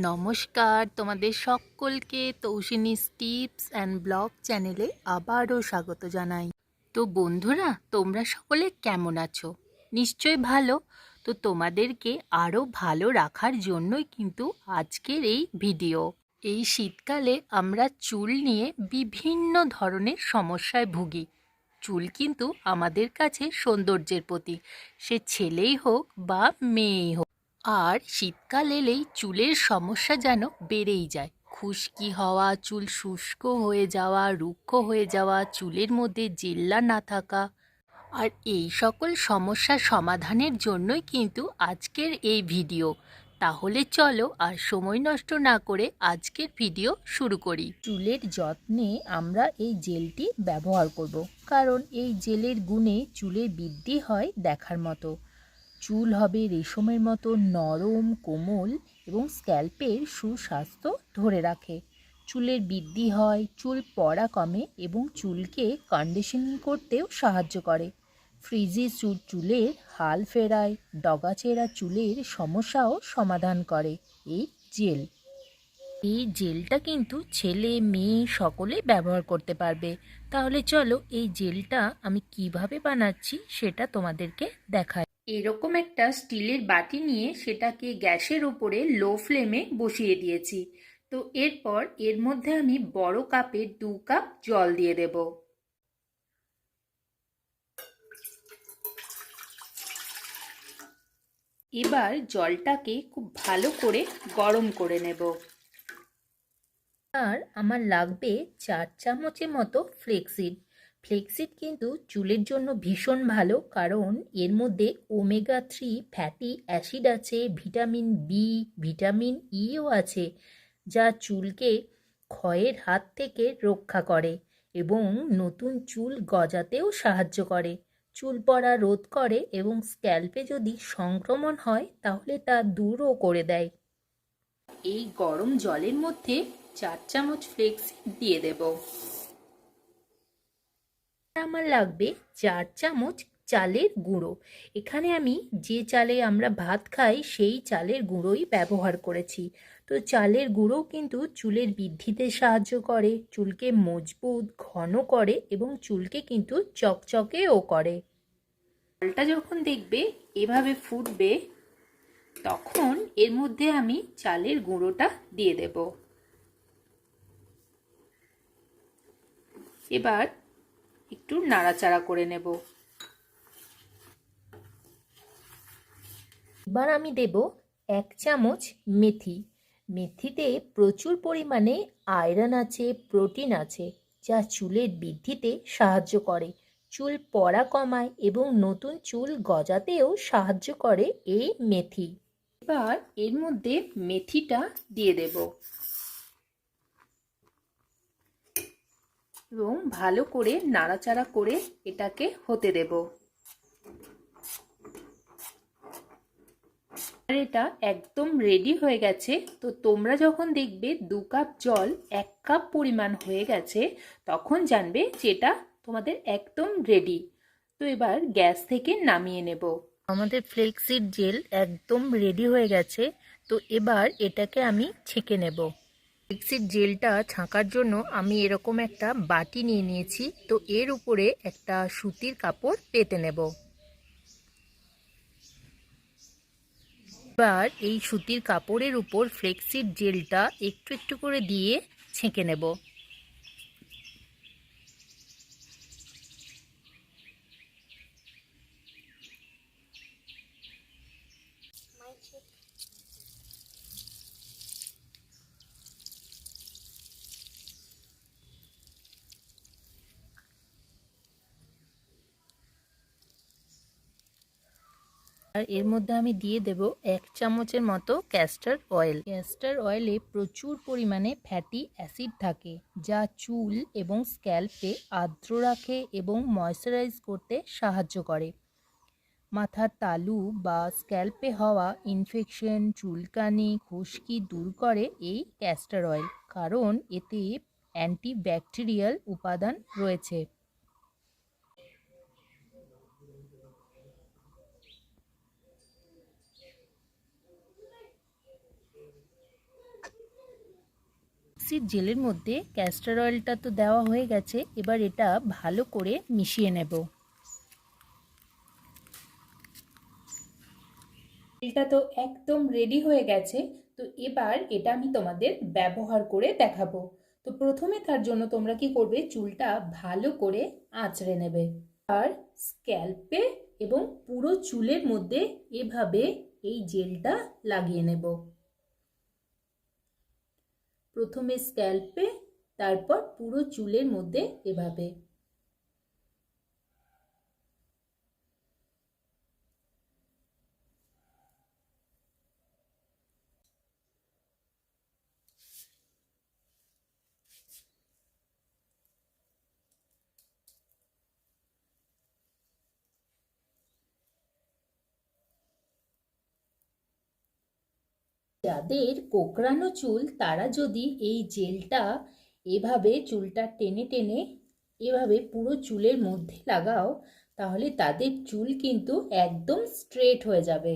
নমস্কার তোমাদের সকলকে তৌসিনী টিপস অ্যান্ড ব্লগ চ্যানেলে আবারও স্বাগত জানাই। তো বন্ধুরা, তোমরা সকলে কেমন আছো? নিশ্চয় ভালো। তো তোমাদেরকে আরও ভালো রাখার জন্যই কিন্তু আজকের এই ভিডিও। এই শীতকালে আমরা চুল নিয়ে বিভিন্ন ধরনের সমস্যায় ভুগি। চুল কিন্তু আমাদের কাছে সৌন্দর্যের প্রতীক। সে ছেলেই হোক বা মেয়েই হোক। আর শীতকাল এলেই চুলের সমস্যা যেন বেড়েই যায়। খুশকি হওয়া, চুল শুষ্ক হয়ে যাওয়া, রুক্ষ হয়ে যাওয়া, চুলের মধ্যে জেল্লা না থাকা আর এই সকল সমস্যার সমাধানের জন্যই কিন্তু আজকের এই ভিডিও। তাহলে চলো আর সময় নষ্ট না করে আজকের ভিডিও শুরু করি। চুলের যত্নে আমরা এই জেলটি ব্যবহার করব। কারণ এই জেলের গুণে চুলের বৃদ্ধি হয় দেখার মতো। চুল হবে রেশমের মতো নরম, কোমল এবং স্ক্যাল্পের সুস্বাস্থ্য ধরে রাখে। চুলের বৃদ্ধি হয়, চুল পড়া কমে এবং চুলকে কন্ডিশনিং করতেও সাহায্য করে। ফ্রিজি চুল, চুলের হাল ফেরায় ডগাচেরা চুলের সমস্যাও সমাধান করে এই জেল। এই জেলটা কিন্তু ছেলে, মেয়ে সকলে ব্যবহার করতে পারবে। তাহলে চলো এই জেলটা আমি কীভাবে বানাচ্ছি সেটা তোমাদেরকে দেখাই। এরকম একটা স্টিলের বাটি নিয়ে সেটাকে গ্যাসের উপরে লো ফ্লেমে বসিয়ে দিয়েছি। তো এরপর এর মধ্যে আমি বড় কাপে দু কাপ জল দিয়ে দেব। এবার জলটাকে খুব ভালো করে গরম করে নেব। আর আমার লাগবে চার চামচের মতো ফ্লেক্সিড। ফ্লেক্সিড কিন্তু চুলের জন্য ভীষণ ভালো, কারণ এর মধ্যে ওমেগা থ্রি ফ্যাটি অ্যাসিড আছে ভিটামিন বি ভিটামিন ইও আছে, যা চুলকে ক্ষয়ের হাত থেকে রক্ষা করে এবং নতুন চুল গজাতেও সাহায্য করে। চুল পড়া রোধ করে এবং স্ক্যাল্পে যদি সংক্রমণ হয়, তাহলে তা দূরও করে দেয়। এই গরম জলের মধ্যে চার চামচ ফ্লেক্সিড দিয়ে দেব। আমার লাগবে চার চামচ চালের গুঁড়ো। এখানে আমি যে চালে আমরা ভাত খাই, সেই চালের গুঁড়োই ব্যবহার করেছি। তো চালের গুঁড়ো কিন্তু চুলের বৃদ্ধিতে সাহায্য করে, চুলকে মজবুত, ঘন করে এবং চুলকে কিন্তু চকচকেও করে। চালটা যখন দেখবে, এভাবে ফুটবে, তখন এর মধ্যে আমি চালের গুঁড়োটা দিয়ে দেব। এবার একটু নাড়াচাড়া করে নেব। এবার আমি দেব এক চামচ মেথি। মেথিতে প্রচুর পরিমাণে আয়রন আছে প্রোটিন আছে যা চুলের বৃদ্ধিতে সাহায্য করে। চুল পড়া কমায় এবং নতুন চুল গজাতেও সাহায্য করে এই মেথি। এবার এর মধ্যে মেথিটা দিয়ে দেব। এবং ভালো করে নাড়াচাড়া করে এটাকে হতে দেব। আর এটা একদম রেডি হয়ে গেছে। তো তোমরা যখন দেখবে দু কাপ জল, এক কাপ পরিমাণ হয়ে গেছে, তখন জানবে যেটা তোমাদের একদম রেডি তো এবার গ্যাস থেকে নামিয়ে নেব। আমাদের ফ্লেক্সিড জেল একদম রেডি হয়ে গেছে। তো এবার এটাকে আমি ছেঁকে নেব। ফ্লেক্সিড জেলটা ছাঁকার জন্য আমি এরকম একটা বাটি নিয়ে নিয়েছি। তো এর উপরে একটা সুতির কাপড় পেতে নেব। এবার এই সুতির কাপড়ের উপর ফ্লেক্সিড জেলটা একটু একটু করে দিয়ে ছেঁকে নেব। আর এর মধ্যে আমি দিয়ে দেব এক চামচের মতো ক্যাস্টার অয়েল ক্যাস্টার অয়েলে প্রচুর পরিমাণে ফ্যাটি অ্যাসিড থাকে, যা চুল এবং স্ক্যাল্পে আর্দ্র রাখে এবং ময়শ্চারাইজ করতে সাহায্য করে। মাথার তালু বা স্ক্যাল্পে হওয়া ইনফেকশন চুলকানি, খুশকি দূর করে এই ক্যাস্টার অয়েল কারণ এতে অ্যান্টিব্যাকটেরিয়াল উপাদান রয়েছে। সিড জেলের মধ্যে ক্যাস্টার অয়েলটা তো দেওয়া হয়ে গেছে, এবার এটা ভালো করে মিশিয়ে নেব। তেলটা তো একদম রেডি হয়ে গেছে, তো এবার এটা আমি তোমাদের ব্যবহার করে দেখাবো। তো প্রথমে তার জন্য তোমরা কি করবে, চুলটা ভালো করে আঁচড়ে নেবে। আর স্ক্যাল্পে এবং পুরো চুলের মধ্যে এভাবে এই জেলটা লাগিয়ে নেব। প্রথমে স্ক্যাল্পে তারপর পুরো চুলের মধ্যে এভাবে। যাদের কোকড়ানো চুল, তারা যদি এই জেলটা এভাবে চুলটা টেনে টেনে এভাবে পুরো চুলের মধ্যে লাগাও, তাহলে তাদের চুল কিন্তু একদম স্ট্রেট হয়ে যাবে।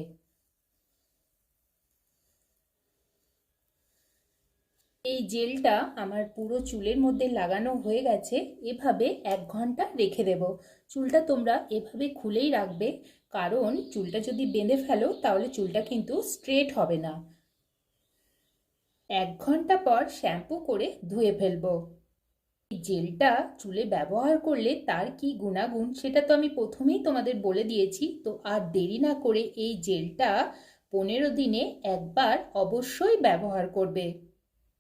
এই জেলটা আমার পুরো চুলের মধ্যে লাগানো হয়ে গেছে, এভাবে এক ঘণ্টা রেখে দেব। চুলটা তোমরা এভাবে খুলেই রাখবে, কারণ চুলটা যদি বেঁধে ফেলো, তাহলে চুলটা কিন্তু স্ট্রেট হবে না। এক ঘণ্টা পর শ্যাম্পু করে ধুয়ে ফেলব। এই জেলটা চুলে ব্যবহার করলে তার কি গুণাগুণ সেটা তো আমি প্রথমেই তোমাদের বলে দিয়েছি। তো আর দেরি না করে এই জেলটা পনেরো দিনে একবার অবশ্যই ব্যবহার করবে।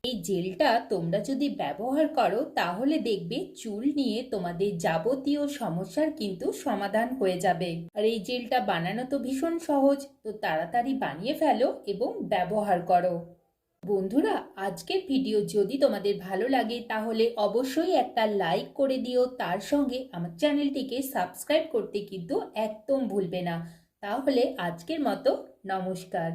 এই জেলটা তোমরা যদি ব্যবহার করো, তাহলে দেখবে চুল নিয়ে তোমাদের যাবতীয় সমস্যার কিন্তু সমাধান হয়ে যাবে। আর এই জেলটা বানানো তো ভীষণ সহজ। তো তাড়াতাড়ি বানিয়ে ফেলো এবং ব্যবহার করো। বন্ধুরা, আজকের ভিডিও যদি তোমাদের ভালো লাগে, তাহলে অবশ্যই একটা লাইক করে দিও। তার সঙ্গে আমার চ্যানেলটিকে সাবস্ক্রাইব করতে কিন্তু একদম ভুলবে না। তাহলে আজকের মতো নমস্কার।